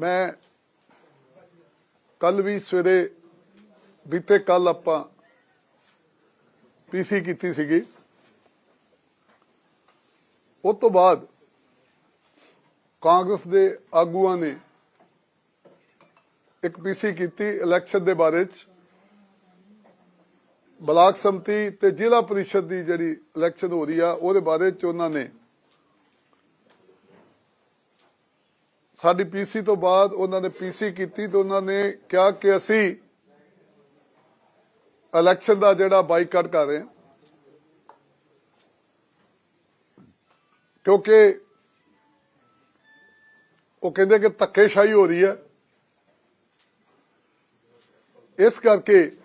ਮੈਂ ਕੱਲ ਵੀ ਸਵੇਰੇ ਬੀਤੇ ਕੱਲ ਆਪਾਂ ਪੀਸੀ ਕੀਤੀ ਸੀਗੀ। ਉਸ ਤੋਂ ਬਾਅਦ ਕਾਂਗਰਸ ਦੇ ਆਗੂਆਂ ਨੇ ਇੱਕ ਪੀਸੀ ਕੀਤੀ ਇਲੈਕਸ਼ਨ ਦੇ ਬਾਰੇ ਚ। ਬਲਾਕ ਸੰਮਤੀ ਤੇ ਜ਼ਿਲ੍ਹਾ ਪਰਿਸ਼ਦ ਦੀ ਜਿਹੜੀ ਇਲੈਕਸ਼ਨ ਹੋ ਰਹੀ ਆ, ਉਹਦੇ ਬਾਰੇ ਚ ਉਹਨਾਂ ਨੇ ਸਾਡੀ ਪੀਸੀ ਤੋਂ ਬਾਅਦ ਉਹਨਾਂ ਨੇ ਪੀਸੀ ਕੀਤੀ ਤੇ ਉਹਨਾਂ ਨੇ ਕਿਹਾ ਕਿ ਅਸੀਂ ਇਲੈਕਸ਼ਨ ਦਾ ਜਿਹੜਾ ਬਾਈਕਾਟ ਕਰ ਰਹੇ ਹਾਂ। ਕਿਉਂਕਿ ਉਹ ਕਹਿੰਦੇ ਕਿ ਧੱਕੇਸ਼ਾਹੀ ਹੋ ਰਹੀ ਹੈ। ਇਸ ਕਰਕੇ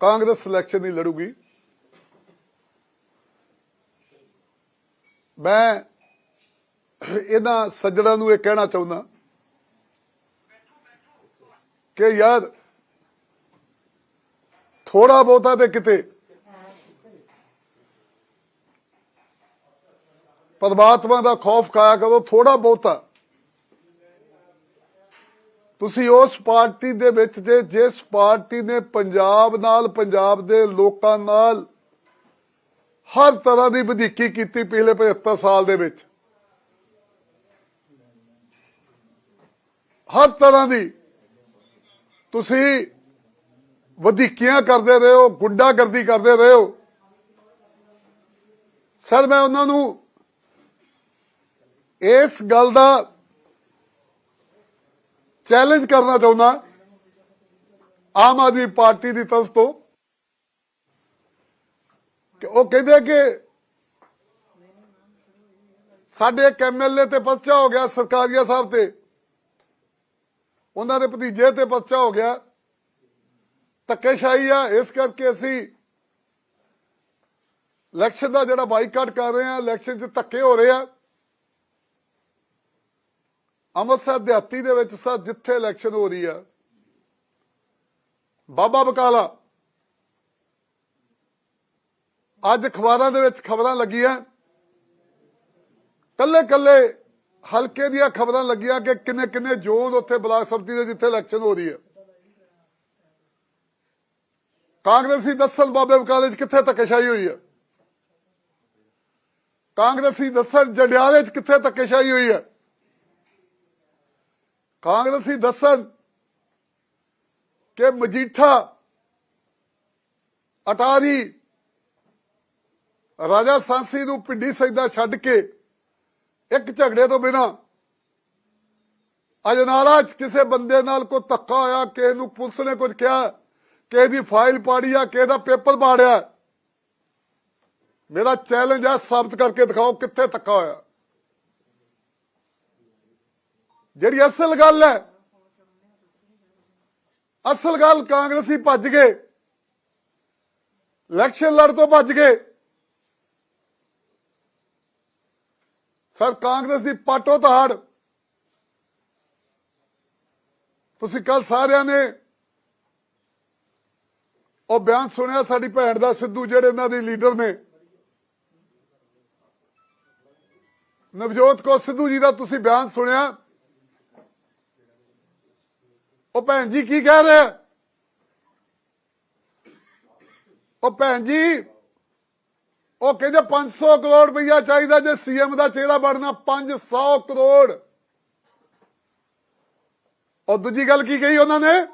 ਕਾਂਗਰਸ ਇਲੈਕਸ਼ਨ ਨਹੀਂ ਲੜੂਗੀ। ਮੈਂ ਇਹਨਾਂ ਸੱਜਣਾਂ ਨੂੰ ਇਹ ਕਹਿਣਾ ਚਾਹੁੰਦਾ ਕਿ ਯਾਰ ਥੋੜਾ ਬਹੁਤਾ ਤੇ ਕਿਤੇ ਪਰਮਾਤਮਾ ਦਾ ਖੌਫ ਖਾਇਆ ਕਰੋ ਥੋੜਾ ਬਹੁਤਾ। ਤੁਸੀਂ ਉਸ ਪਾਰਟੀ ਦੇ ਵਿੱਚ ਜੇ, ਜਿਸ ਪਾਰਟੀ ਨੇ ਪੰਜਾਬ ਨਾਲ, ਪੰਜਾਬ ਦੇ ਲੋਕਾਂ ਨਾਲ ਹਰ ਤਰ੍ਹਾਂ ਦੀ ਵਧੀਕੀ ਕੀਤੀ ਪਿਛਲੇ 75 ਸਾਲ ਦੇ ਵਿੱਚ। ਹਰ ਤਰ੍ਹਾਂ ਦੀ। ਤੁਸੀਂ ਵਧੀਕੀਆਂ ਕਰਦੇ ਰਹੇ ਹੋ, ਗੁੰਡਾਗਰਦੀ ਕਰਦੇ ਰਹੇ ਹੋ। ਸਰ, ਮੈਂ ਉਹਨਾਂ ਨੂੰ ਇਸ ਗੱਲ ਦਾ ਚੈਲੰਜ ਕਰਨਾ ਚਾਹੁੰਦਾ, ਆਮ ਆਦਮੀ ਪਾਰਟੀ ਦੀ ਤਰਫ ਤੋਂ, ਕਿ ਉਹ ਕਹਿੰਦੇ ਕਿ ਸਾਡੇ ਇੱਕ ਐਮਐਲਏ ਤੇ ਪਰਚਾ ਹੋ ਗਿਆ ਸਰਕਾਰੀਆ ਸਾਹਿਬ ਤੇ। ਉਹਨਾਂ ਦੇ ਭਤੀਜੇ ਤੇ ਪਰਚਾ ਹੋ ਗਿਆ। ਧੱਕੇਸ਼ਾਹੀ ਆ, ਇਸ ਕਰਕੇ ਅਸੀਂ ਇਲੈਕਸ਼ਨ ਦਾ ਜਿਹੜਾ ਬਾਈਕਾਟ ਕਰ ਰਹੇ ਆ ਇਲੈਕਸ਼ਨ 'ਚ ਧੱਕੇ ਹੋ ਰਹੇ ਆ। ਅੰਮ੍ਰਿਤਸਰ ਦਿਹਾਤੀ ਦੇ ਵਿੱਚ ਸਰ ਜਿੱਥੇ ਇਲੈਕਸ਼ਨ ਹੋ ਰਹੀ ਆ, ਬਾਬਾ ਬਕਾਲਾ, ਅੱਜ ਅਖਬਾਰਾਂ ਦੇ ਵਿੱਚ ਖਬਰਾਂ ਲੱਗੀਆਂ। ਕੱਲੇ ਕੱਲੇ ਹਲਕੇ ਦੀਆਂ ਖਬਰਾਂ ਲੱਗੀਆਂ ਕਿ ਕਿੰਨੇ ਕਿੰਨੇ ਜ਼ੋਨ ਉੱਥੇ ਬਲਾਕ ਸੰਮਤੀ ਦੇ ਜਿੱਥੇ ਇਲੈਕਸ਼ਨ ਹੋ ਰਹੀ ਹੈ। ਕਾਂਗਰਸੀ ਦੱਸਣ ਬਾਬੇ ਬਕਾਲੇ 'ਚ ਕਿੱਥੇ ਧੱਕੇਸ਼ਾਹੀ ਹੋਈ ਹੈ? ਕਾਂਗਰਸੀ ਦੱਸਣ ਜੰਡਿਆਲੇ 'ਚ ਕਿੱਥੇ ਧੱਕੇਸ਼ਾਹੀ ਹੋਈ ਹੈ? ਕਾਂਗਰਸੀ ਦੱਸਣ ਕਿ ਮਜੀਠਾ ਅਟਾਰੀ ਰਾਜਾ ਸਾਂਸੀ ਨੂੰ ਪਿੰਡੀ ਸੈਦਾ ਛੱਡ ਕੇ ਇੱਕ ਝਗੜੇ ਤੋਂ ਬਿਨਾ। ਅਜਨਾਲਾ ਕਿਸੇ ਬੰਦੇ ਨਾਲ ਕੋਈ ਧੱਕਾ ਹੋਇਆ, ਕਿਸੇ ਨੂੰ ਪੁਲਿਸ ਨੇ ਕੁਝ ਕਿਹਾ, ਕਿਸੇ ਦੀ ਫਾਈਲ ਪਾੜੀ ਆ, ਕਿਸੇ ਦਾ ਪੇਪਰ ਪਾੜਿਆ ਮੇਰਾ ਚੈਲੰਜ ਆ ਸਾਬਤ ਕਰਕੇ ਦਿਖਾਓ ਕਿੱਥੇ ਧੱਕਾ ਹੋਇਆ। ਜਿਹੜੀ ਅਸਲ ਗੱਲ ਹੈ, ਅਸਲ ਗੱਲ ਕਾਂਗਰਸੀ ਭੱਜ ਗਏ। ਇਲੈਕਸ਼ਨ ਲੜ ਤੋਂ ਭੱਜ ਗਏ। ਸਰ, ਕਾਂਗਰਸ ਦੀ ਪਾਟੋ ਧਾੜ। ਤੁਸੀਂ ਕੱਲ ਸਾਰਿਆਂ ਨੇ ਉਹ ਬਿਆਨ ਸੁਣਿਆ, ਸਾਡੀ ਭੈਣ ਦਾ ਸਿੱਧੂ ਜਿਹੜੇ ਇਹਨਾਂ ਦੇ ਲੀਡਰ ਨੇ। ਨਵਜੋਤ ਕੋ ਸਿੱਧੂ ਜੀ ਦਾ ਤੁਸੀਂ ਬਿਆਨ ਸੁਣਿਆ। ਉਹ ਭੈਣ ਜੀ ਕੀ ਕਹਿ ਰਹੇ? ਉਹ ਭੈਣ ਜੀ ਉਹ ਕਹਿੰਦੇ 500 ਕਰੋੜ ਰੁਪਈਆ ਚਾਹੀਦਾ ਜੇ ਸੀਐਮ ਦਾ ਚਿਹਰਾ ਬਣਨਾ 500 ਕਰੋੜ। ਔਰ ਦੂਜੀ ਗੱਲ ਕੀ ਕਹੀ ਉਹਨਾਂ ਨੇ?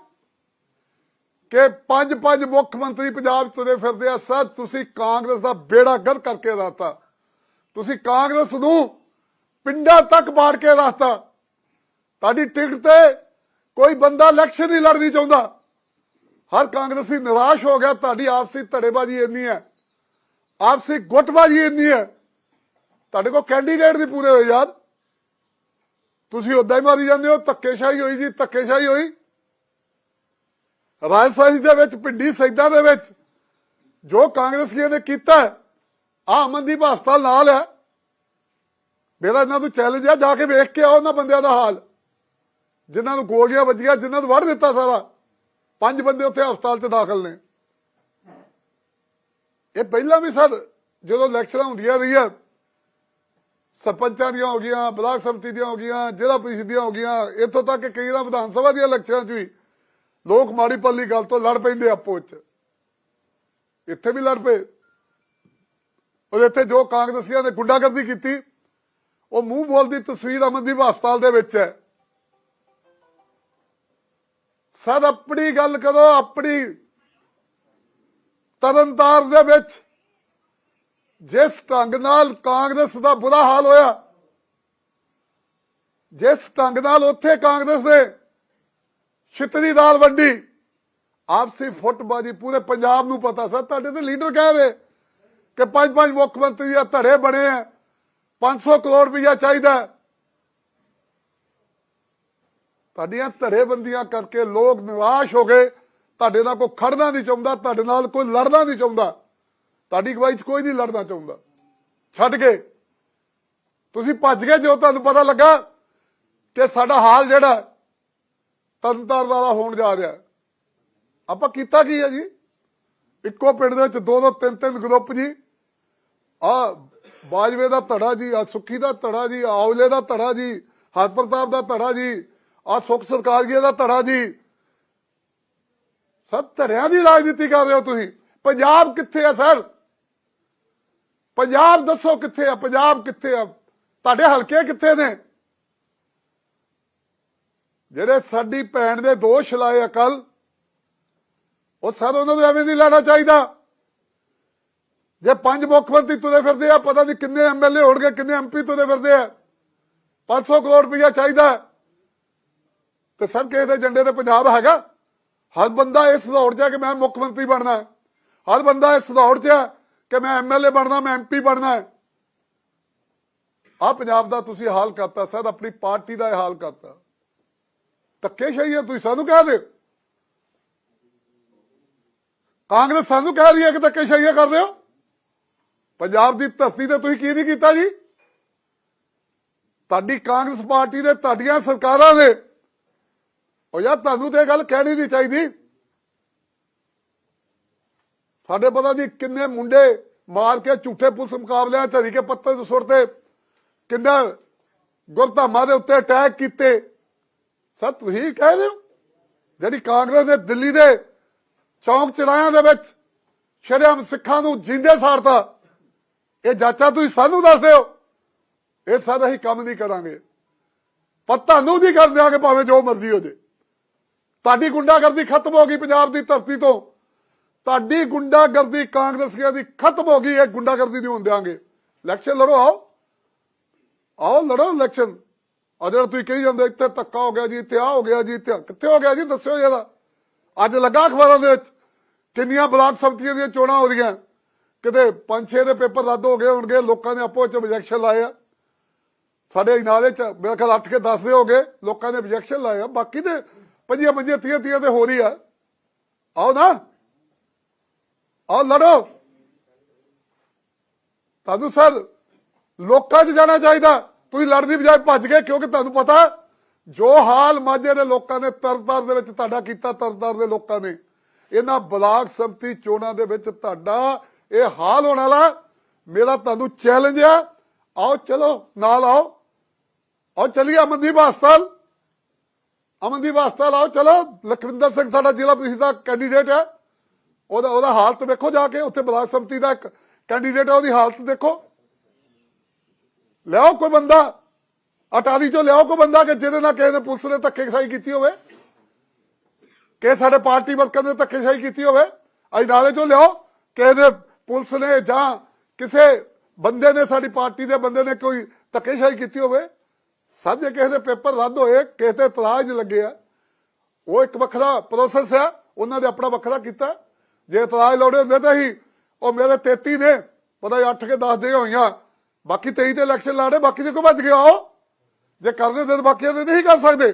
ਕਿ ਪੰਜ ਪੰਜ ਮੁੱਖ ਮੰਤਰੀ ਪੰਜਾਬ ਤੁਰੇ ਫਿਰਦੇ ਆ, ਸਰ, ਤੁਸੀਂ ਕਾਂਗਰਸ ਦਾ ਬੇੜਾ ਗਰ ਕਰਕੇ ਰਾਤਾ। ਤੁਸੀਂ ਕਾਂਗਰਸ ਨੂੰ ਪਿੰਡਾਂ ਤੱਕ ਬਾੜ ਕੇ ਰਾਤਾ। ਤੁਹਾਡੀ ਟਿਕਟ ਤੇ ਕੋਈ ਬੰਦਾ ਇਲੈਕਸ਼ਨ ਨਹੀਂ ਲੜਨੀ ਚਾਹੁੰਦਾ। ਹਰ ਕਾਂਗਰਸੀ ਨਿਰਾਸ਼ ਹੋ ਗਿਆ, ਤੁਹਾਡੀ ਆਪਸੀ ਧੜੇਬਾਜ਼ੀ ਇੰਨੀ ਹੈ। ਆਪਸੀ ਗੁੱਟਬਾਜ਼ੀ ਇੰਨੀ ਹੈ। ਤੁਹਾਡੇ ਕੋਲ ਕੈਂਡੀਡੇਟ ਨਹੀਂ ਪੂਰੇ ਹੋਏ, ਯਾਰ। ਤੁਸੀਂ ਉਦਾਂ ਹੀ ਮਾਰੀ ਜਾਂਦੇ ਹੋ, ਧੱਕੇਸ਼ਾਹੀ ਹੋਈ ਜੀ, ਧੱਕੇਸ਼ਾਹੀ ਹੋਈ। ਰਾਜਸਥਾਨ ਦੇ ਵਿੱਚ ਪਿੰਡੀ ਸੈਦਾਂ ਦੇ ਵਿੱਚ ਜੋ ਕਾਂਗਰਸੀਆਂ ਨੇ ਕੀਤਾ ਆ ਅਮਨਦੀਪ ਹਸਪਤਾਲ ਨਾਲ ਹੈ। ਮੇਰਾ ਇਹਨਾਂ ਤੋਂ ਚੈਲੰਜ ਹੈ ਜਾ ਕੇ ਵੇਖ ਕੇ ਆਓ ਉਹਨਾਂ ਬੰਦਿਆਂ ਦਾ ਹਾਲ। ਜਿਨ੍ਹਾਂ ਨੂੰ ਗੋਲੀਆਂ ਵੱਜੀਆਂ, ਜਿਨ੍ਹਾਂ ਨੂੰ ਵੜ ਦਿੱਤਾ ਸਾਰਾ। ਪੰਜ ਬੰਦੇ ਉੱਥੇ ਹਸਪਤਾਲ 'ਚ ਦਾਖਲ ਨੇ। ਇਹ ਪਹਿਲਾਂ ਵੀ ਸਰ, ਜਦੋਂ ਇਲੈਕਸ਼ਨਾਂ ਹੁੰਦੀਆਂ ਰਹੀਆਂ, ਸਰਪੰਚਾਂ ਦੀਆਂ ਹੋ ਗਈਆਂ, ਬਲਾਕ ਸਮਿਤੀ ਦੀਆਂ ਹੋ ਗਈਆਂ, ਜ਼ਿਲ੍ਹਾ ਪ੍ਰੀਸ਼ਦ ਦੀਆਂ ਹੋ ਗਈਆਂ, ਇੱਥੋਂ ਤੱਕ ਕਿ ਕਈ ਵਾਰ ਵਿਧਾਨ ਸਭਾ ਦੀਆਂ ਇਲੈਕਸ਼ਨਾਂ 'ਚ ਵੀ, ਲੋਕ ਮਾੜੀ ਪੱਲੀ ਗੱਲ ਤੋਂ ਲੜ ਪੈਂਦੇ ਆਪੋ ਵਿੱਚ। ਇੱਥੇ ਵੀ ਲੜ ਪਏ। ਉਹ ਇੱਥੇ ਜੋ ਕਾਂਗਰਸੀਆਂ ਨੇ ਗੁੰਡਾਗਰਦੀ ਕੀਤੀ, ਉਹ ਮੂੰਹ ਬੋਲ ਦੀ ਤਸਵੀਰ ਅਮਨਦੀਪ ਹਸਪਤਾਲ ਦੇ ਵਿੱਚ ਹੈ। ਸਰ, ਆਪਣੀ ਗੱਲ ਕਰੋ, ਆਪਣੀ ਤਰਨਤਾਰ ਦੇ ਵਿੱਚ ਜਿਸ ਢੰਗ ਨਾਲ ਕਾਂਗਰਸ ਦਾ ਬੁਰਾ ਹਾਲ ਹੋਇਆ, ਜਿਸ ਢੰਗ ਨਾਲ ਉੱਥੇ ਕਾਂਗਰਸ ਨੇ ਛਿੱਤਰੀ ਦਾਲ ਵੰਡੀ, ਆਪਸੀ ਫੁੱਟਬਾਜੀ ਪੂਰੇ ਪੰਜਾਬ ਨੂੰ ਪਤਾ ਸਰ, ਤੁਹਾਡੇ ਤੇ ਲੀਡਰ ਕਹਿ ਰਹੇ ਕਿ ਪੰਜ ਪੰਜ ਮੁੱਖ ਮੰਤਰੀ ਆ, ਧੜੇ ਬਣੇ ਆ 500 ਕਰੋੜ ਰੁਪਇਆ ਚਾਹੀਦਾ ਹੈ। ਤੁਹਾਡੀਆਂ ਧੜੇਬੰਦੀਆਂ ਕਰਕੇ ਲੋਕ ਨਿਰਾਸ਼ ਹੋ ਗਏ ਤੁਹਾਡੇ ਨਾਲ ਕੋਈ ਖੜਨਾ ਨਹੀਂ ਚਾਹੁੰਦਾ ਤੁਹਾਡੇ ਨਾਲ ਕੋਈ ਲੜਨਾ ਨਹੀਂ ਚਾਹੁੰਦਾ। ਤੁਹਾਡੀ ਅਗਵਾਈ 'ਚ ਕੋਈ ਨਹੀਂ ਲੜਨਾ ਚਾਹੁੰਦਾ। ਛੱਡ ਕੇ। ਤੁਸੀਂ ਭੱਜ ਗਏ ਜੋ ਤੁਹਾਨੂੰ ਪਤਾ ਲੱਗਾ ਕਿ ਸਾਡਾ ਹਾਲ ਜਿਹੜਾ ਹੈ, ਤੰਤਰ ਵਾਲਾ ਹੋਣ ਜਾ ਰਿਹਾ ਆਪਾਂ ਕੀਤਾ ਕੀ ਹੈ ਜੀ? ਇੱਕੋ ਪਿੰਡ ਦੇ ਵਿੱਚ ਦੋ ਦੋ ਤਿੰਨ ਤਿੰਨ ਗਰੁੱਪ ਜੀ। ਆ ਬਾਜਵੇ ਦਾ ਧੜਾ ਜੀ ਆ ਸੁੱਖੀ ਦਾ ਧੜਾ ਜੀ ਆਹ ਦਾ ਧੜਾ ਜੀ ਹਰਪ੍ਰਤਾਪ ਦਾ ਧੜਾ ਜੀ ਆ ਸੁਖ ਸਰਕਾਰੀਏ ਦਾ ਧੜਾ ਜੀ। ਸਭ ਧੜਿਆਂ ਦੀ ਰਾਜਨੀਤੀ ਕਰ ਰਹੇ ਹੋ ਤੁਸੀਂ। ਪੰਜਾਬ ਕਿੱਥੇ ਆ ਸਰ? ਪੰਜਾਬ ਦੱਸੋ ਕਿੱਥੇ ਆ? ਪੰਜਾਬ ਕਿੱਥੇ ਆ? ਤੁਹਾਡੇ ਹਲਕੇ ਕਿੱਥੇ ਨੇ? ਜਿਹੜੇ ਸਾਡੀ ਭੈਣ ਦੇ ਦੋਸ਼ ਲਾਏ ਅਕਲ ਉਹ ਸਰ ਉਹਨਾਂ ਨੂੰ ਐਵੇਂ ਨਹੀਂ ਲੈਣਾ ਚਾਹੀਦਾ। ਜੇ ਪੰਜ ਮੁੱਖ ਮੰਤਰੀ ਤੁਰੇ ਫਿਰਦੇ ਆ, ਪਤਾ ਨਹੀਂ ਕਿੰਨੇ ਐਮਐਲਏ ਹੋਣਗੇ, ਕਿੰਨੇ ਐਮਪੀ ਤੁਰੇ ਫਿਰਦੇ ਆ। 500 ਕਰੋੜ ਰੁਪਇਆ ਚਾਹੀਦਾ। ਤੇ ਸਰ ਕਿਸੇ ਦੇ ਏਜੰਡੇ ਤੇ ਪੰਜਾਬ ਹੈਗਾ? ਹਰ ਬੰਦਾ ਇਹ ਦੌੜ 'ਚ ਕਿ ਮੈਂ ਮੁੱਖ ਮੰਤਰੀ ਬਣਨਾ ਹਰ ਬੰਦਾ ਇਹ ਦੌੜ 'ਚ ਹੈ ਕਿ ਮੈਂ ਐਮਐਲਏ ਬਣਨਾ, ਮੈਂ ਐਮਪੀ ਬਣਨਾ ਹੈ। ਆ ਪੰਜਾਬ ਦਾ ਤੁਸੀਂ ਹਾਲ ਕਰਤਾ ਸਰ ਆਪਣੀ ਪਾਰਟੀ ਦਾ ਇਹ ਹਾਲ ਕਰਤਾ। ਧੱਕੇਸ਼ਾਹੀ ਹੈ, ਤੁਸੀਂ ਸਾਨੂੰ ਕਹਿ ਦਿਓ। ਕਾਂਗਰਸ ਸਾਨੂੰ ਕਹਿ ਰਹੀ ਹੈ ਕਿ ਧੱਕੇਸ਼ਾਹੀਆਂ ਕਰਦੇ ਹੋ। ਪੰਜਾਬ ਦੀ ਧਰਤੀ ਤੇ ਤੁਸੀਂ ਕੀ ਨਹੀਂ ਕੀਤਾ ਜੀ? ਤੁਹਾਡੀ ਕਾਂਗਰਸ ਪਾਰਟੀ ਦੇ ਤੁਹਾਡੀਆਂ ਸਰਕਾਰਾਂ ਨੇ ਉਹ ਯਾਰ ਤੁਹਾਨੂੰ ਤੇ ਇਹ ਗੱਲ ਕਹਿਣੀ ਨਹੀਂ ਚਾਹੀਦੀ। ਸਾਡੇ ਪਤਾ ਨਹੀਂ ਕਿੰਨੇ ਮੁੰਡੇ ਮਾਰ ਕੇ ਝੂਠੇ ਪੁਲਿਸ ਮੁਕਾਬਲਿਆਂ ਚ ਕੇ ਪੱਤੇ ਤੇ ਸੁੱਟਦੇ ਕਿੰਨਾ ਗੁਰਧਾਮਾਂ ਦੇ ਉੱਤੇ ਅਟੈਕ ਕੀਤੇ। ਸਰ, ਤੁਸੀਂ ਕਹਿ ਰਹੇ ਹੋ? ਜਿਹੜੀ ਕਾਂਗਰਸ ਨੇ ਦਿੱਲੀ ਦੇ ਚੌਂਕ ਚਰਾਇਆਂ ਦੇ ਵਿੱਚ ਸ਼ਰੇਆਮ ਸਿੱਖਾਂ ਨੂੰ ਜਿੰਦੇ ਸਾੜਤਾ, ਇਹ ਜਾਚਾ ਤੁਸੀਂ ਸਾਨੂੰ ਦੱਸਦੇ ਹੋ ਇਹ ਸਾਡਾ ਹੀ ਕੰਮ ਨਹੀਂ ਕਰਾਂਗੇ। ਪਰ ਤੁਹਾਨੂੰ ਨਹੀਂ ਕਰ ਦਿਆਂਗੇ, ਭਾਵੇਂ ਜੋ ਮਰਜ਼ੀ ਹੋ ਜੇ। ਤੁਹਾਡੀ ਗੁੰਡਾਗਰਦੀ ਖਤਮ ਹੋ ਗਈ ਪੰਜਾਬ ਦੀ ਧਰਤੀ ਤੋਂ। ਤੁਹਾਡੀ ਗੁੰਡਾਗਰਦੀ ਕਾਂਗਰਸੀਆਂ ਦੀ ਖਤਮ ਹੋ ਗਈ, ਇਹ ਗੁੰਡਾਗਰਦੀ ਨਹੀਂ ਹੋਣ ਦਿਆਂਗੇ। ਇਲੈਕਸ਼ਨ ਲੜੋ, ਆਓ। ਆਓ, ਲੜੋ ਇਲੈਕਸ਼ਨ ਆ ਜਿਹੜਾ ਤੁਸੀਂ ਕਹੀ ਜਾਂਦੇ ਇੱਥੇ ਧੱਕਾ ਹੋ ਗਿਆ ਜੀ, ਇੱਥੇ ਆ ਹੋ ਗਿਆ ਜੀ, ਇੱਥੇ ਕਿੱਥੇ ਹੋ ਗਿਆ ਜੀ, ਦੱਸਿਓ ਜਰਾ ਅੱਜ ਲੱਗਾ ਅਖਬਾਰਾਂ ਦੇ ਵਿੱਚ ਕਿੰਨੀਆਂ ਬਲਾਕ ਸਮਤੀਆਂ ਦੀਆਂ ਚੋਣਾਂ ਹੋ ਰਹੀਆਂ। ਕਿਤੇ ਪੰਜ ਛੇ ਦੇ ਪੇਪਰ ਰੱਦ ਹੋ ਗਏ ਹੋਣਗੇ, ਲੋਕਾਂ ਨੇ ਆਪੋ ਵਿੱਚ objection ਲਾਏ ਆ। ਸਾਡੇ ਇਨਾਲੇ ਚ ਮੇਰੇ ਖਿਆਲ 8 ਕੇ 10 ਦੇ ਹੋ ਗਏ, ਲੋਕਾਂ ਨੇ objection ਲਾਏ ਆ। ਬਾਕੀ ਦੇ ਪੰਜੀਆਂ ਪੰਜੀਆਂ, ਤੀਆਂ ਤੀਆਂ ਤੇ ਹੋ ਰਹੀ ਆ। ਆਓ ਨਾ। ਆਓ ਲੜੋ। ਤੁਹਾਨੂੰ ਸਰ, ਲੋਕਾਂ 'ਚ ਜਾਣਾ ਚਾਹੀਦਾ। ਤੁਸੀਂ ਲੜਨ ਦੀ ਬਜਾਏ ਭੱਜ ਗਏ, ਕਿਉਂਕਿ ਤੁਹਾਨੂੰ ਪਤਾ, ਜੋ ਹਾਲ ਮਾਝੇ ਦੇ ਲੋਕਾਂ ਨੇ ਤਰਤਾਰ ਦੇ ਵਿੱਚ ਤੁਹਾਡਾ ਕੀਤਾ ਤਰਤਾਰ ਦੇ ਲੋਕਾਂ ਨੇ। ਇਹਨਾਂ ਬਲਾਕ ਸੰਮਤੀ ਚੋਣਾਂ ਦੇ ਵਿੱਚ ਤੁਹਾਡਾ ਇਹ ਹਾਲ ਹੋਣ ਵਾਲਾ। ਮੇਰਾ ਤੁਹਾਨੂੰ ਚੈਲੰਜ ਆ। ਆਓ ਚਲੋ, ਨਾਲ ਆਓ। ਆਓ, ਚੱਲੀਏ ਅਮਨਦੀਪ ਹਸਪਤਾਲ। ਅਮਨਦੀਪ ਵਾਸਤਾ ਲਾਓ, ਚਲੋ, ਲਖਵਿੰਦਰ ਸਿੰਘ ਸਾਡਾ ਜ਼ਿਲ੍ਹਾ ਪ੍ਰੀਸ਼ਦ ਦਾ ਕੈਂਡੀਡੇਟ ਹੈ ਉਹਦਾ ਉਹਦਾ ਹਾਲਤ ਵੇਖੋ ਜਾ ਕੇ, ਉੱਥੇ ਬਲਾਕ ਸੰਮਤੀ ਦਾ ਇੱਕ ਕੈਂਡੀਡੇਟ ਹੈ ਉਹਦੀ ਹਾਲਤ ਦੇਖੋ। ਲਿਆਓ ਕੋਈ ਬੰਦਾ, ਅਟਾਰੀ ਚੋਂ ਲਿਆਓ ਕੋਈ ਬੰਦਾ ਕਿ ਜਿਹਦੇ ਨਾਲ ਕਿਸੇ ਨੇ ਪੁਲਿਸ ਨੇ ਧੱਕੇਸ਼ਾਹੀ ਕੀਤੀ ਹੋਵੇ। ਕਿ ਸਾਡੇ ਪਾਰਟੀ ਵਰਕਰ ਨੇ ਧੱਕੇਸ਼ਾਹੀ ਕੀਤੀ ਹੋਵੇ। ਅੱਜ ਨਾਲੇ ਚੋਂ ਲਿਆਓ, ਕਿਸੇ ਨੇ ਪੁਲਿਸ ਨੇ ਜਾਂ ਕਿਸੇ ਬੰਦੇ ਨੇ, ਸਾਡੀ ਪਾਰਟੀ ਦੇ ਬੰਦੇ ਨੇ ਕੋਈ ਧੱਕੇਸ਼ਾਹੀ ਕੀਤੀ ਹੋਵੇ। ਸਾਜੇ ਕਿਸੇ ਦੇ ਪੇਪਰ ਰੱਦ ਹੋਏ, ਕਿਸੇ ਤੇ ਇਤਰਾਜ਼ ਲੱਗੇ ਉਹ ਇੱਕ ਵੱਖਰਾ ਪ੍ਰੋਸੈਸ ਆ, ਉਹਨਾਂ ਨੇ ਆਪਣਾ ਵੱਖਰਾ ਕੀਤਾ। ਜੇ ਇਤਰਾਜ਼ ਲਾਉਣੇ ਹੁੰਦੇ ਤਾਂ ਹੀ ਉਹ ਮੇਰੇ 33 ਨੇ, ਪਤਾ 8 ਕੇ 10 ਦੇ ਹੋਈਆਂ। ਬਾਕੀ 23 ਤੇ ਇਲੈਕਸ਼ਨ ਲੜੇ ਬਾਕੀ ਦੇ ਕੋ ਭੱਜ ਗਿਆ ਉਹ। ਜੇ ਕਰਦੇ ਤੇ ਬਾਕੀ ਦੇ ਨਹੀਂ ਕਰ ਸਕਦੇ।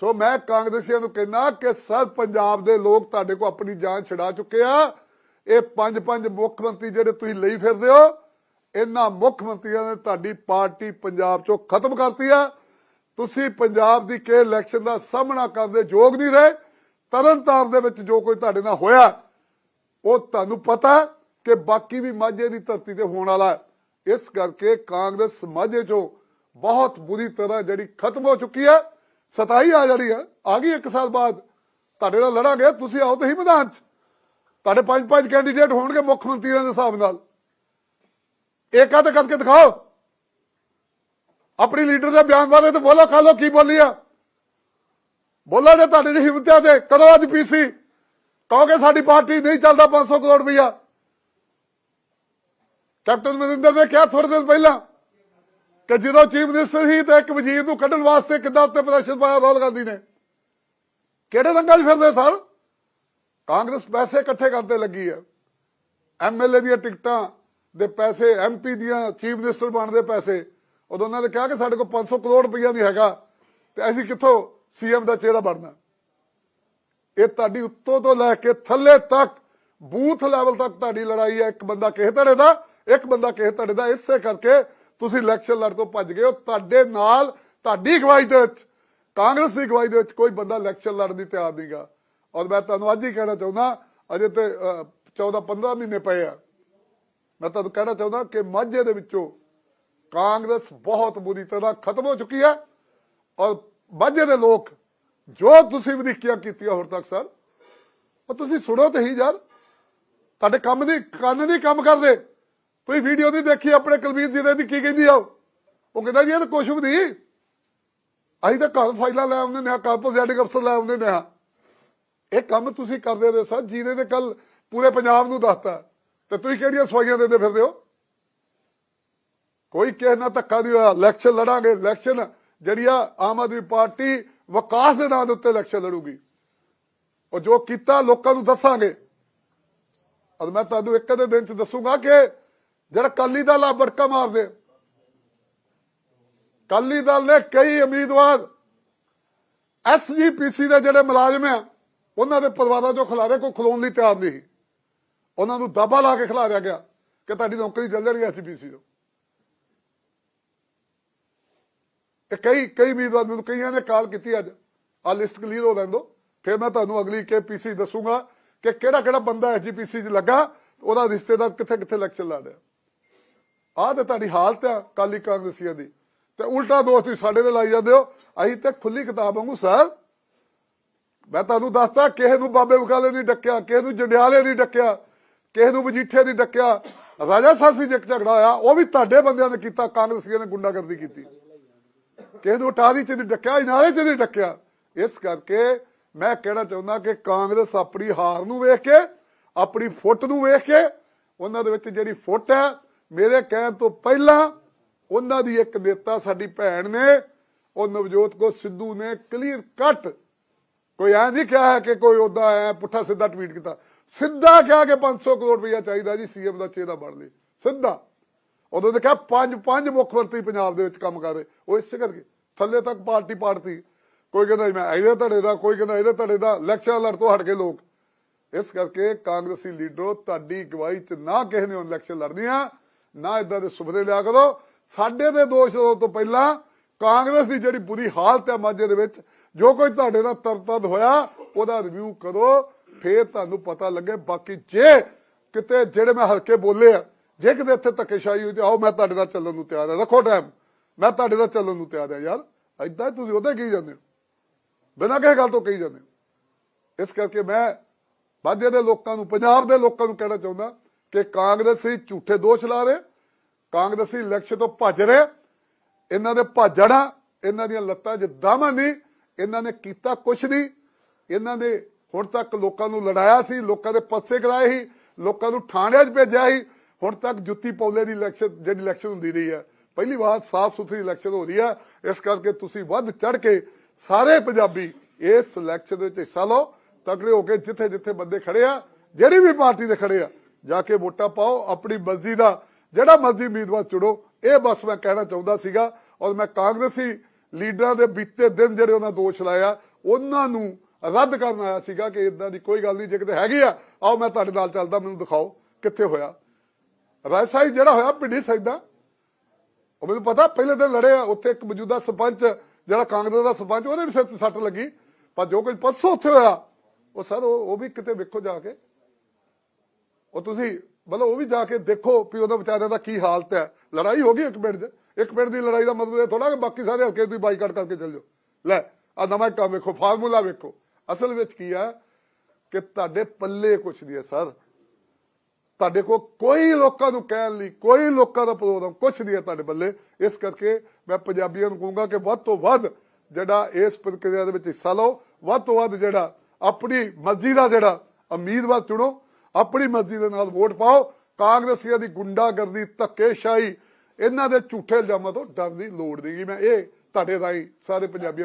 ਸੋ ਮੈਂ ਕਾਂਗਰਸੀਆਂ ਨੂੰ ਕਹਿੰਦਾ ਕਿ ਸਰ, ਪੰਜਾਬ ਦੇ ਲੋਕ ਤੁਹਾਡੇ ਕੋ ਆਪਣੀ ਜਾਨ ਛਡਾ ਚੁੱਕੇ ਆ। ਇਹ ਪੰਜ ਪੰਜ ਮੁੱਖ ਮੰਤਰੀ ਜਿਹੜੇ ਤੁਸੀਂ ਲਈ ਫਿਰਦੇ ਹੋ ਇਹਨਾਂ ਮੁੱਖ ਮੰਤਰੀਆਂ ਨੇ ਤੁਹਾਡੀ ਪਾਰਟੀ ਪੰਜਾਬ ਚੋਂ ਖਤਮ ਕਰਤੀ ਆ। ਤੁਸੀਂ ਪੰਜਾਬ ਦੀ ਕੇ ਇਲੈਕਸ਼ਨ ਦਾ ਸਾਹਮਣਾ ਕਰਦੇ ਯੋਗ ਨਹੀਂ ਰਹੇ। ਤਰਨਤਾਰਨ ਦੇ ਵਿੱਚ ਜੋ ਕੋਈ ਤੁਹਾਡੇ ਨਾਲ ਹੋਇਆ, ਉਹ ਤੁਹਾਨੂੰ ਪਤਾ ਕਿ ਬਾਕੀ ਵੀ ਮਾਝੇ ਦੀ ਧਰਤੀ ਤੇ ਹੋਣ ਵਾਲਾ ਇਸ ਕਰਕੇ ਕਾਂਗਰਸ ਮਾਝੇ ਚੋਂ ਬਹੁਤ ਬੁਰੀ ਤਰ੍ਹਾਂ ਜਿਹੜੀ ਖਤਮ ਹੋ ਚੁੱਕੀ ਹੈ ਸਤਾਈ ਆ ਜਿਹੜੀ ਹੈ ਆ ਗਈ ਇੱਕ ਸਾਲ ਬਾਅਦ। ਤੁਹਾਡੇ ਨਾਲ ਲੜਾਂਗੇ, ਤੁਸੀਂ ਆਓ ਤੁਸੀਂ ਮੈਦਾਨ 'ਚ। ਤੁਹਾਡੇ ਪੰਜ ਪੰਜ ਕੈਂਡੀਡੇਟ ਹੋਣਗੇ ਮੁੱਖ ਮੰਤਰੀਆਂ ਦੇ ਹਿਸਾਬ ਨਾਲ। ਇੱਕ ਅੱਧ ਕਰਕੇ ਦਿਖਾਓ? ਆਪਣੀ ਲੀਡਰ ਦੇ ਬਿਆਨ ਬਾਰੇ ਤੇ ਬੋਲੋ, ਖਾ ਲੋ ਕੀ ਬੋਲੀ ਆ? ਬੋਲੋ ਜੇ ਤੁਹਾਡੇ ਦੀ ਹਿੰਮਤਾਂ ਤੇ ਕਦੋਂ ਅੱਜ ਪੀਸੀ? ਕਹੋਗੇ ਸਾਡੀ ਪਾਰਟੀ ਨਹੀਂ ਚੱਲਦਾ 500 ਕਰੋੜ ਰੁਪਈਆ। ਕੈਪਟਨ ਮਨਿੰਦਰ ਨੇ ਕਿਹਾ ਥੋੜੇ ਦਿਨ ਪਹਿਲਾਂ ਕਿ ਜਦੋਂ ਚੀਫ ਮਿਨਿਸਟਰ ਸੀ ਤੇ ਇੱਕ ਵਜ਼ੀਰ ਨੂੰ ਕੱਢਣ ਵਾਸਤੇ ਕਿੱਦਾਂ ਉੱਤੇ ਪ੍ਰਦਰਸ਼ਨ ਪਾਇਆ ਰਾਹੁਲ ਗਾਂਧੀ ਨੇ। ਕਿਹੜੇ ਰੰਗਾਂ 'ਚ ਫਿਰਦੇ ਸਰ? ਕਾਂਗਰਸ ਪੈਸੇ ਇਕੱਠੇ ਕਰਦੇ ਲੱਗੀ ਹੈ ਐਮਐਲਏ ਦੀਆਂ ਟਿਕਟਾਂ ਦੇ ਪੈਸੇ ਐਮਪੀ ਦੀਆਂ ਚੀਫ ਮਿਨਿਸਟਰ ਬਣਦੇ ਪੈਸੇ, ਉਦੋਂ ਉਹਨਾਂ ਨੇ ਕਿਹਾ ਕਿ ਸਾਡੇ ਕੋਲ 500 ਕਰੋੜ ਰੁਪਈਆ ਨਹੀਂ ਹੈਗਾ, ਤੇ ਅਸੀਂ ਕਿੱਥੋਂ ਸੀਐਮ ਦਾ ਚਿਹਰਾ ਬਣਨਾ? ਇਹ ਤੁਹਾਡੀ ਉੱਤੋਂ ਤੋਂ ਲੈ ਕੇ ਥੱਲੇ ਤੱਕ, ਬੂਥ ਲੈਵਲ ਤੱਕ ਤੁਹਾਡੀ ਲੜਾਈ ਹੈ, ਇੱਕ ਬੰਦਾ ਕਿਸੇ ਧੜੇ ਦਾ, ਇੱਕ ਬੰਦਾ ਕਿਸੇ ਧੜੇ ਦਾ, ਇਸੇ ਕਰਕੇ ਤੁਸੀਂ ਇਲੈਕਸ਼ਨ ਲੜ ਤੋਂ ਭੱਜ ਗਏ ਹੋ, ਤੁਹਾਡੇ ਨਾਲ ਤੁਹਾਡੀ ਅਗਵਾਈ ਦੇ ਵਿੱਚ, ਕਾਂਗਰਸ ਦੀ ਅਗਵਾਈ ਦੇ ਵਿੱਚ ਕੋਈ ਬੰਦਾ ਇਲੈਕਸ਼ਨ ਲੜਨ ਦੀ ਤਿਆਰ ਨਹੀਂਗਾ। ਔਰ ਮੈਂ ਤੁਹਾਨੂੰ ਅੱਜ ਹੀ ਕਹਿਣਾ ਚਾਹੁੰਦਾ, ਅਜੇ ਤੇ 14 15 ਮਹੀਨੇ ਪਏ ਆ। ਮੈਂ ਤੁਹਾਨੂੰ ਕਹਿਣਾ ਚਾਹੁੰਦਾ ਕਿ ਮਾਝੇ ਦੇ ਵਿੱਚੋਂ ਕਾਂਗਰਸ ਬਹੁਤ ਬੁਰੀ ਤਰ੍ਹਾਂ ਖਤਮ ਹੋ ਚੁੱਕੀ ਹੈ ਔਰ ਮਾਝੇ ਦੇ ਲੋਕ ਜੋ ਤੁਸੀਂ ਵਧੀਕੀਆਂ ਕੀਤੀਆਂ ਹੁਣ ਤੱਕ ਸਰ, ਉਹ ਤੁਸੀਂ ਸੁਣੋ ਤੇ ਹੀ ਯਾਰ। ਤੁਹਾਡੇ ਕੰਮ ਨਹੀਂ, ਕੰਨ ਨਹੀਂ ਕੰਮ ਕਰਦੇ। ਤੁਸੀਂ ਵੀਡੀਓ ਨਹੀਂ ਦੇਖੀ, ਆਪਣੇ ਕੁਲਵੀਰ ਜੀ ਦੀ ਕੀ ਕਹਿੰਦੀ ਆ ਉਹ? ਕਹਿੰਦਾ ਜੀ, ਇਹ ਤਾਂ ਕੁਛ ਵੀ ਨਹੀਂ। ਅਸੀਂ ਤਾਂ ਘਰ ਫਾਈਲਾਂ ਲੈ ਆਉਂਦੇ ਨੇ ਆ ਕਾਲ ਅਫਸਰ ਲੈ ਆਉਂਦੇ ਨੇ ਆ ਇਹ ਕੰਮ ਤੁਸੀਂ ਕਰਦੇ ਹੋ ਸਰ ਜਿਹਨੇ ਨੇ ਕੱਲ ਪੂਰੇ ਪੰਜਾਬ ਨੂੰ ਦੱਸਤਾ। ਤੇ ਤੁਸੀਂ ਕਿਹੜੀਆਂ ਸਵਾਈਆਂ ਦੇਦੇ ਫਿਰਦੇ ਹੋ? ਕੋਈ ਕਿਸੇ ਨਾਲ ਧੱਕਾ ਨਹੀਂ ਹੋਇਆ ਇਲੈਕਸ਼ਨ ਲੜਾਂਗੇ ਇਲੈਕਸ਼ਨ ਜਿਹੜੀ ਆ ਆਮ ਆਦਮੀ ਪਾਰਟੀ ਵਿਕਾਸ ਦੇ ਨਾਂ ਦੇ ਉੱਤੇ ਇਲੈਕਸ਼ਨ ਲੜੂਗੀ। ਉਹ ਜੋ ਕੀਤਾ ਲੋਕਾਂ ਨੂੰ ਦੱਸਾਂਗੇ। ਅਦ ਮੈਂ ਤੁਹਾਨੂੰ ਇੱਕ ਦੇ ਦਿਨ ਚ ਦੱਸੂਗਾ ਕਿ ਜਿਹੜਾ ਕਾਲੀ ਦਲ ਆ, ਬੜਕਾ ਮਾਰਦੇ। ਕਾਲੀ ਦਲ ਨੇ ਕਈ ਉਮੀਦਵਾਰ ਐਸਜੀਪੀਸੀ ਦੇ ਜਿਹੜੇ ਮੁਲਾਜ਼ਮ ਆ, ਉਹਨਾਂ ਦੇ ਪਰਿਵਾਰਾਂ ਚੋਂ ਖਿਲਾਰੇ ਕੋਈ ਖਲੋਣ ਲਈ ਤਿਆਰ ਨਹੀਂ ਸੀ। ਉਹਨਾਂ ਨੂੰ ਦਾਬਾ ਲਾ ਕੇ ਖਿਲਾਰਿਆ ਗਿਆ ਕਿ ਤੁਹਾਡੀ ਨੌਕਰੀ ਚੱਲ ਜਾਣੀ ਐਸਜੀਪੀਸੀ ਤੋਂ। ਤੇ ਕਈ ਕਈ ਉਮੀਦਵਾਰ ਮੈਨੂੰ ਕਈਆਂ ਨੇ ਕਾਲ ਕੀਤੀ ਅੱਜ ਆ ਲਿਸਟ ਕਲੀਅਰ ਹੋ ਲੈਣ ਦਿਓ, ਫਿਰ ਮੈਂ ਤੁਹਾਨੂੰ ਅਗਲੀ ਕੇਪੀਸੀ ਦੱਸੂਗਾ ਕਿ ਕਿਹੜਾ ਕਿਹੜਾ ਬੰਦਾ ਐਸਜੀਪੀਸੀ 'ਚ ਲੱਗਾ, ਉਹਦਾ ਰਿਸ਼ਤੇਦਾਰ ਕਿੱਥੇ ਕਿੱਥੇ ਇਲੈਕਸ਼ਨ ਲਾ ਰਿਹਾ। ਆਹ ਤੇ ਤੁਹਾਡੀ ਹਾਲਤ ਆ ਕਾਲੀ ਕਾਂਗਰਸੀਆਂ ਦੀ। ਤੇ ਉਲਟਾ ਦੋਸਤ ਤੁਸੀਂ ਸਾਡੇ ਤੇ ਲਾਈ ਜਾਂਦੇ ਹੋ, ਅਸੀਂ ਤੇ ਖੁੱਲੀ ਕਿਤਾਬ ਵਾਂਗੂ, ਸਰ, ਮੈਂ ਤੁਹਾਨੂੰ ਦੱਸਦਾ, ਕਿਸੇ ਨੂੰ ਬਾਬੇ ਬਕਾਲੇ ਨਹੀਂ ਡੱਕਿਆ, ਕਿਸੇ ਨੂੰ ਜੰਡਿਆਲੇ ਨਹੀਂ ਡੱਕਿਆ ਕਿਸੇ ਨੂੰ ਮਜੀਠੇ ਨਹੀਂ ਡੱਕਿਆ ਰਾਜਾ ਸਾਸੀ ਜਿੱਕ ਝਗੜਾ ਹੋਇਆ, ਉਹ ਵੀ ਤੁਹਾਡੇ ਬੰਦਿਆਂ ਨੇ ਕੀਤਾ, ਕਾਂਗਰਸੀਆਂ ਨੇ ਗੁੰਡਾਗਰਦੀ ਕੀਤੀ। ਕਿਸੇ ਨੂੰ ਟਾਰੀ ਚ ਨਹੀਂ ਡੱਕਿਆ ਇਨਾਰੇ ਚ ਨਹੀਂ ਡੱਕਿਆ ਇਸ ਕਰਕੇ ਮੈਂ ਕਹਿਣਾ ਚਾਹੁੰਦਾ ਕਿ ਕਾਂਗਰਸ ਆਪਣੀ ਹਾਰ ਨੂੰ ਵੇਖ ਕੇ, ਆਪਣੀ ਫੁੱਟ ਨੂੰ ਵੇਖ ਕੇ, ਉਹਨਾਂ ਦੇ ਵਿੱਚ ਜਿਹੜੀ ਫੁੱਟ ਹੈ, ਮੇਰੇ ਕਹਿਣ ਤੋਂ ਪਹਿਲਾਂ ਉਹਨਾਂ ਦੀ ਇੱਕ ਨੇਤਾ ਸਾਡੀ ਭੈਣ ਨੇ, ਉਹ ਨਵਜੋਤ ਕੋ ਸਿੱਧੂ ਨੇ ਕਲੀਅਰ ਕੱਟ ਕੋਈ ਐ ਨਹੀਂ ਕਿਹਾ ਹੈ ਕਿ ਕੋਈ ਉਦਾਂ ਐ ਪੁੱਠਾ ਸਿੱਧਾ ਟਵੀਟ ਕੀਤਾ। ਸਿੱਧਾ ਕਿਹਾ ਕਿ 500 ਕਰੋੜ ਰੁਪਇਆ ਚਾਹੀਦਾ ਜੀ ਸੀਐਮ ਦਾ ਚਿਹਰਾ ਬਣ ਲਈ ਸਿੱਧਾ। ਉਦੋਂ ਨੇ ਕਿਹਾ ਪੰਜ ਪੰਜ ਮੁੱਖ ਮੰਤਰੀ ਪੰਜਾਬ ਦੇ ਵਿੱਚ ਕੰਮ ਕਰ ਉਹ ਇਸੇ ਕਰਕੇ। ਥੱਲੇ ਤੱਕ ਪਾਰਟੀ ਪਾਰਟੀ ਕੋਈ ਕਹਿੰਦਾ ਮੈਂ ਇਹਦੇ ਧੜੇ ਦਾ, ਕੋਈ ਕਹਿੰਦਾ ਇਹਦੇ ਧੜੇ ਦਾ, ਇਲੈਕਸ਼ਨ ਲੜ ਤੋਂ ਹਟ ਕੇ ਲੋਕ। ਇਸ ਕਰਕੇ ਕਾਂਗਰਸੀ ਲੀਡਰੋ, ਤੁਹਾਡੀ ਅਗਵਾਈ ਚ ਨਾ ਕਿਸੇ ਨੇ ਇਲੈਕਸ਼ਨ ਲੜਨੀਆਂ, ਨਾ ਇਦਾਂ ਦੇ ਸੁਪਨੇ ਲਿਆ ਕਰੋ। ਸਾਡੇ ਦੇ ਦੋਸ਼ ਲਾਉਣ ਤੋਂ ਪਹਿਲਾਂ ਕਾਂਗਰਸ ਦੀ ਜਿਹੜੀ ਬੁਰੀ ਹਾਲਤ ਹੈ ਮਾਝੇ ਦੇ ਵਿੱਚ ਜੋ ਕੁਝ ਤੁਹਾਡੇ ਨਾਲ ਤਰਤਦ ਹੋਇਆ, ਉਹਦਾ ਰਿਵਿਊ ਕਰੋ, ਫੇਰ ਤੁਹਾਨੂੰ ਪਤਾ ਲੱਗੇ। ਬਾਕੀ ਜੇ ਕਿਤੇ ਜਿਹੜੇ ਮੈਂ ਹਲਕੇ ਬੋਲੇ ਆ, ਜੇ ਕਿਤੇ ਇੱਥੇ ਧੱਕੇਸ਼ਾਹੀ ਹੋਈ ਤੇ ਆਓ, ਮੈਂ ਤੁਹਾਡੇ ਨਾਲ ਚੱਲਣ ਨੂੰ ਤਿਆਰ ਹਾਂ ਰੱਖੋ ਟਾਈਮ ਮੈਂ ਤੁਹਾਡੇ ਨਾਲ ਚੱਲਣ ਨੂੰ ਤਿਆਰ ਹਾਂ ਯਾਰ। ਐਦਾਂ ਤੁਸੀਂ ਉਹਦੇ ਕਹੀ ਜਾਂਦੇ ਹੋ। ਬਿਨਾਂ ਕਿਸੇ ਗੱਲ ਤੋਂ ਕਹੀ ਜਾਂਦੇ ਹੋ। ਇਸ ਕਰਕੇ ਮੈਂ ਮਾਝੇ ਦੇ ਲੋਕਾਂ ਨੂੰ, ਪੰਜਾਬ ਦੇ ਲੋਕਾਂ ਨੂੰ ਕਹਿਣਾ ਚਾਹੁੰਦਾ ਕਿ ਕਾਂਗਰਸੀ ਝੂਠੇ ਦੋਸ਼ ਲਾ ਰਹੇ, ਕਾਂਗਰਸੀ ਇਲੈਕਸ਼ਨ ਤੋਂ ਭੱਜ ਰਹੇ। ਇਹਨਾਂ ਦੇ ਭੱਜਣਾ ਇਹਨਾਂ ਦੀਆਂ ਲੱਤਾਂ 'ਚ ਦਾਮਾ ਨਹੀਂ ਇਹਨਾਂ ਨੇ ਕੀਤਾ ਕੁਛ ਨਹੀਂ ਇਹਨਾਂ ਨੇ ਹੁਣ ਤੱਕ ਲੋਕਾਂ ਨੂੰ ਲੜਾਇਆ ਸੀ, ਲੋਕਾਂ ਦੇ ਪੱਸੇ ਕਰਾਏ ਸੀ, ਲੋਕਾਂ ਨੂੰ ਥਾਣਿਆਂ 'ਚ ਭੇਜਿਆ ਸੀ। ਹੁਣ ਤੱਕ ਜੁੱਤੀ ਪੌਲੇ ਦੀ ਇਲੈਕਸ਼ਨ ਜਿਹੜੀ ਇਲੈਕਸ਼ਨ ਹੁੰਦੀ ਰਹੀ ਹੈ। ਪਹਿਲੀ ਵਾਰ ਸਾਫ਼ ਸੁਥਰੀ ਇਲੈਕਸ਼ਨ ਹੋ ਰਹੀ ਹੈ। ਇਸ ਕਰਕੇ ਤੁਸੀਂ ਵੱਧ ਚੜ ਕੇ ਸਾਰੇ ਪੰਜਾਬੀ ਇਸ ਇਲੈਕਸ਼ਨ ਦੇ ਵਿੱਚ ਹਿੱਸਾ ਲਓ, ਤਕੜੇ ਹੋ ਕੇ ਜਿੱਥੇ ਜਿੱਥੇ ਬੰਦੇ ਖੜੇ ਆ, ਜਿਹੜੀ ਵੀ ਪਾਰਟੀ ਦੇ ਖੜੇ ਆ, ਜਾ ਕੇ ਵੋਟਾਂ ਪਾਓ, ਆਪਣੀ ਮਰਜ਼ੀ ਦਾ, ਜਿਹੜਾ ਮਰਜ਼ੀ ਉਮੀਦਵਾਰ ਚੁਣੋ। ਇਹ ਬਸ ਮੈਂ ਕਹਿਣਾ ਚਾਹੁੰਦਾ ਸੀਗਾ ਔਰ ਮੈਂ ਕਾਂਗਰਸੀ ਲੀਡਰਾਂ ਦੇ ਬੀਤੇ ਦਿਨ ਜਿਹੜੇ ਉਹਨਾਂ ਦੋਸ਼ ਲਾਇਆ, ਉਹਨਾਂ ਨੂੰ ਰੱਦ ਕਰਨ ਆਇਆ ਸੀਗਾ ਕਿ ਇਦਾਂ ਦੀ ਕੋਈ ਗੱਲ ਨਹੀਂ, ਜੇ ਕਿਤੇ ਹੈਗੀ ਆ, ਆਓ ਮੈਂ ਤੁਹਾਡੇ ਨਾਲ ਚੱਲਦਾ, ਮੈਨੂੰ ਦਿਖਾਓ ਕਿੱਥੇ ਹੋਇਆ। ਰਾਜਸਾਈ ਜਿਹੜਾ ਹੋਇਆ ਪਿੰਡੀ ਸੈਦਾ ਉਹ ਮੈਨੂੰ ਪਤਾ, ਪਹਿਲੇ ਦਿਨ ਲੜਿਆ, ਉੱਥੇ ਇੱਕ ਮੌਜੂਦਾ ਸਰਪੰਚ, ਜਿਹੜਾ ਕਾਂਗਰਸ ਦਾ ਸਰਪੰਚ, ਉਹਦੇ ਵੀ ਸਿਰ ਤੇ ਸੱਟ ਲੱਗੀ। ਪਰ ਜੋ ਕੁਝ ਪਰਸੋਂ ਉੱਥੇ ਹੋਇਆ, ਉਹ ਸਰ, ਉਹ ਵੀ ਕਿਤੇ ਵੇਖੋ ਜਾ ਕੇ। ਉਹ ਤੁਸੀਂ, ਮਤਲਬ ਉਹ ਵੀ ਜਾ ਕੇ ਦੇਖੋ ਵੀ ਉਹਦਾ ਵਿਚਾਰਿਆਂ ਦਾ ਕੀ ਹਾਲਤ ਹੈ। ਲੜਾਈ ਹੋ ਗਈ ਇੱਕ ਪਿੰਡ 'ਚ। ਇੱਕ ਮਿੰਟ ਦੀ ਲੜਾਈ ਦਾ ਮਤਲਬ ਇਹ ਥੋੜਾ ਕਿ ਬਾਕੀ ਸਾਰੇ ਹਲਕੇ ਤੁਸੀਂ ਬਾਈਕਾਟ ਕਰਕੇ ਚੱਲ ਜਾਓ। ਲੈ ਆ ਨਵਾਂ ਕੰਮ ਵੇਖੋ, ਫਾਰਮੂਲਾ ਵੇਖੋ। ਅਸਲ ਵਿੱਚ ਕੀ ਆ ਕਿ ਤੁਹਾਡੇ ਪੱਲੇ ਕੁਛ ਨਹੀਂ ਹੈ, ਸਰ। ਤੁਹਾਡੇ ਕੋਲ ਕੋਈ ਲੋਕਾਂ ਨੂੰ ਕਹਿਣ ਲਈ, ਕੋਈ ਲੋਕਾਂ ਦਾ ਪ੍ਰੋਗਰਾਮ ਕੁਛ ਨਹੀਂ ਹੈ ਤੁਹਾਡੇ ਬੱਲੇ ਇਸ ਕਰਕੇ ਮੈਂ ਪੰਜਾਬੀਆਂ ਨੂੰ ਕਹੂੰਗਾ ਕਿ ਵੱਧ ਤੋਂ ਵੱਧ ਜਿਹੜਾ ਇਸ ਪ੍ਰਕਿਰਿਆ ਦੇ ਵਿੱਚ ਹਿੱਸਾ ਲਓ, ਵੱਧ ਤੋਂ ਵੱਧ ਜਿਹੜਾ ਆਪਣੀ ਮਰਜ਼ੀ ਦਾ ਜਿਹੜਾ ਉਮੀਦਵਾਰ ਚੁਣੋ, ਆਪਣੀ ਮਰਜ਼ੀ ਦੇ ਨਾਲ ਵੋਟ ਪਾਓ। ਕਾਂਗਰਸੀਆਂ ਦੀ ਗੁੰਡਾਗਰਦੀ, ਧੱਕੇਸ਼ਾਹੀ ਇਹਨਾਂ ਦੇ ਝੂਠੇ ਇਲਜ਼ਾਮਾਂ ਤੋਂ ਡਰਨ ਦੀ ਲੋੜ ਨਹੀਂਗੀ ਮੈਂ ਇਹ ਤੁਹਾਡੇ ਰਾਹੀਂ ਸਾਰੇ ਪੰਜਾਬੀ